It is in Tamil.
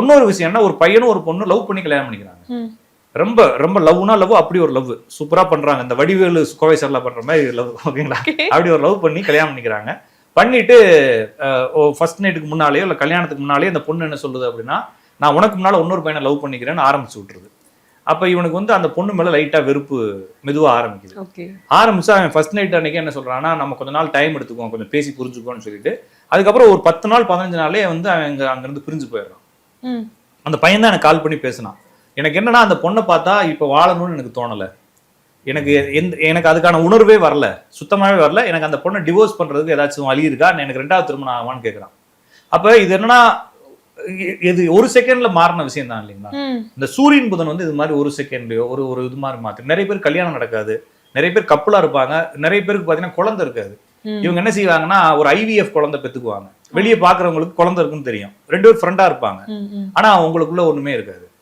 இன்னொரு விஷயம் என்ன ஒரு பையனும் ஒரு பொண்ணு லவ் பண்ணி கல்யாணம் பண்ணிக்கிறாங்க. ரொம்ப ரொம்ப லவ்னா லவ் அப்படி ஒரு லவ். சூப்பரா பண்றாங்க. இந்த வடிவேலு கோவை சார்ல பண்ற மாதிரி லவ் ஓகேங்களா? அப்படி ஒரு லவ் பண்ணி கல்யாணம் பண்ணிக்கிறாங்க. பண்ணிட்டு ஃபர்ஸ்ட் நைட்டுக்கு முன்னாலேயோ இல்ல கல்யாணத்துக்கு முன்னாலேயே அந்த பொண்ணு என்ன சொல்லுது அப்படின்னா நான் உனக்கு முன்னால இன்னொரு பையனை லவ் பண்ணிக்கிறேன்னு ஆரம்பிச்சு விட்டுருது. அப்ப இவனுக்கு வந்து அந்த பொண்ணு மேல லைட்டா வெறுப்பு மெதுவா ஆரம்பிக்குது. ஆரம்பிச்சு அவன் ஃபர்ஸ்ட் நைட் அன்னைக்கு என்ன சொல்றான்னா நம்ம கொஞ்ச நாள் டைம் எடுத்துக்குவோம். கொஞ்சம் பேசி புரிஞ்சுக்கோன்னு சொல்லிட்டு அதுக்கப்புறம் ஒரு பத்து நாள் பதினஞ்சு நாளே வந்து அவன் அங்க அங்கிருந்து பிரிஞ்சு போயிடுறான். அந்த பையன் தான் எனக்கு கால் பண்ணி பேசினான். எனக்கு என்னன்னா அந்த பொண்ணை பார்த்தா இப்போ வாழணும்னு எனக்கு தோணல. எனக்கு எந்த எனக்கு அதுக்கான உணர்வே வரல. சுத்தமாவே வரல. எனக்கு அந்த பொண்ணை டிவோர்ஸ் பண்றதுக்கு ஏதாச்சும் வழி இருக்கா? எனக்கு ரெண்டாவது திருமணம் ஆகுமான்னு கேட்குறான் அப்ப இது என்னன்னா இது ஒரு செகண்ட்ல மாறின விஷயம் தான் இல்லைங்களா இந்த சூரியன் புதன் வந்து இது மாதிரி ஒரு செகண்ட்லயோ ஒரு ஒரு இது மாதிரி மாத்து நிறைய பேர் கல்யாணம் நடக்காது. நிறைய பேர் கப்பலா இருப்பாங்க. நிறைய பேருக்கு பாத்தீங்கன்னா குழந்தை இருக்காது. இவங்க என்ன செய்வாங்கன்னா ஒரு ஐவிஎஃப் குழந்தை பெத்துக்குவாங்க. வெளியே பாக்குறவங்களுக்கு குழந்தை இருக்குன்னு தெரியும். ரெண்டு பேரும் ஃப்ரெண்டா இருப்பாங்க. ஆனா அவங்களுக்குள்ள ஒண்ணுமே இருக்காது.